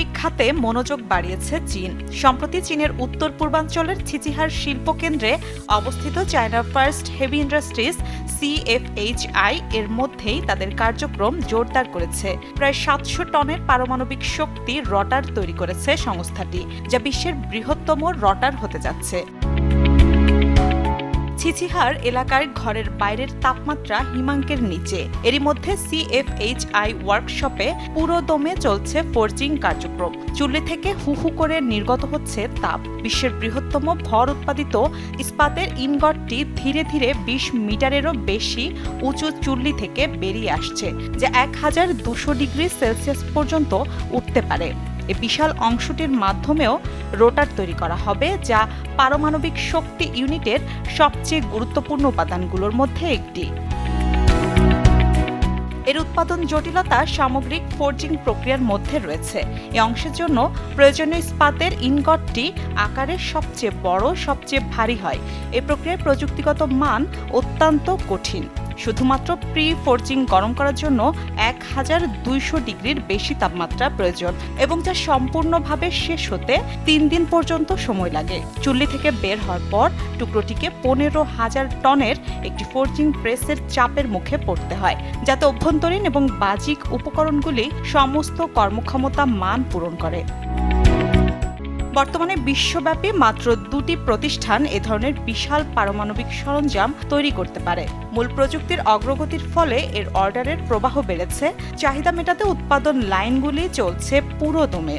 পারমাণবিক খাতে মনোযোগ বাড়িয়েছে চীন। সম্প্রতি চীনের উত্তর পূর্বাঞ্চলের ছিচিহার শিল্প কেন্দ্রে অবস্থিত China First Heavy Industries CFHI এর মধ্যেই তাদের কার্যক্রম জোরদার করেছে। প্রায় সাতশো টনের পারমাণবিক শক্তি রটার তৈরি করেছে সংস্থাটি, যা বিশ্বের বৃহত্তম রটার হতে যাচ্ছে। ছিচিহার এলাকার ঘরের বাইরের তাপমাত্রা হিমাঙ্কের নিচে। এরই মধ্যে সিএফএইচআই ওয়ার্কশপে পুরো দমে চলছে ফোর্জিং কার্যক্রম। চুল্লি থেকে হু হু করে নির্গত হচ্ছে তাপ। বিশ্বের বৃহত্তম ভর উৎপাদিত ইস্পাতের ইনগটটি ধীরে ধীরে বিশ মিটারেরও বেশি উঁচু চুল্লি থেকে বেরিয়ে আসছে, যা এক হাজার দুশো ডিগ্রি সেলসিয়াস পর্যন্ত উঠতে পারে। এই বিশাল অংশটির মাধ্যমেও রোটার তৈরি করা হবে, যা পারমাণবিক শক্তি ইউনিটের সবচেয়ে গুরুত্বপূর্ণ উপাদানগুলোর মধ্যে একটি। এর উৎপাদন জটিলতা সামগ্রিক ফোর্জিং প্রক্রিয়ার মধ্যে রয়েছে। এই অংশের জন্য প্রয়োজনীয় ইস্পাতের ইনগটটি আকারের সবচেয়ে বড়, সবচেয়ে ভারী হয়। এ প্রক্রিয়ার প্রযুক্তিগত মান অত্যন্ত কঠিন। শুধুমাত্র প্রি ফোর্জিং গরম করার জন্য এক হাজার দুইশো ডিগ্রির বেশি তাপমাত্রা প্রয়োজন এবং যা সম্পূর্ণভাবে শেষ হতে তিন দিন পর্যন্ত সময় লাগে। চুল্লি থেকে বের হওয়ার পর টুকরোটিকে পনেরো হাজার টনের একটি ফোর্জিং প্রেসের চাপের মুখে পড়তে হয়, যাতে অভ্যন্তরীণ এবং বাজিক উপকরণগুলি সমস্ত কর্মক্ষমতা মান পূরণ করে। বর্তমানে বিশ্বব্যাপী মাত্র দুটি প্রতিষ্ঠান এ ধরনের বিশাল পারমাণবিক সরঞ্জাম তৈরি করতে পারে। মূল প্রযুক্তির অগ্রগতির ফলে এর অর্ডারের প্রবাহ বেড়েছে। চাহিদা মেটাতে উৎপাদন লাইনগুলি চলছে পুরো দমে।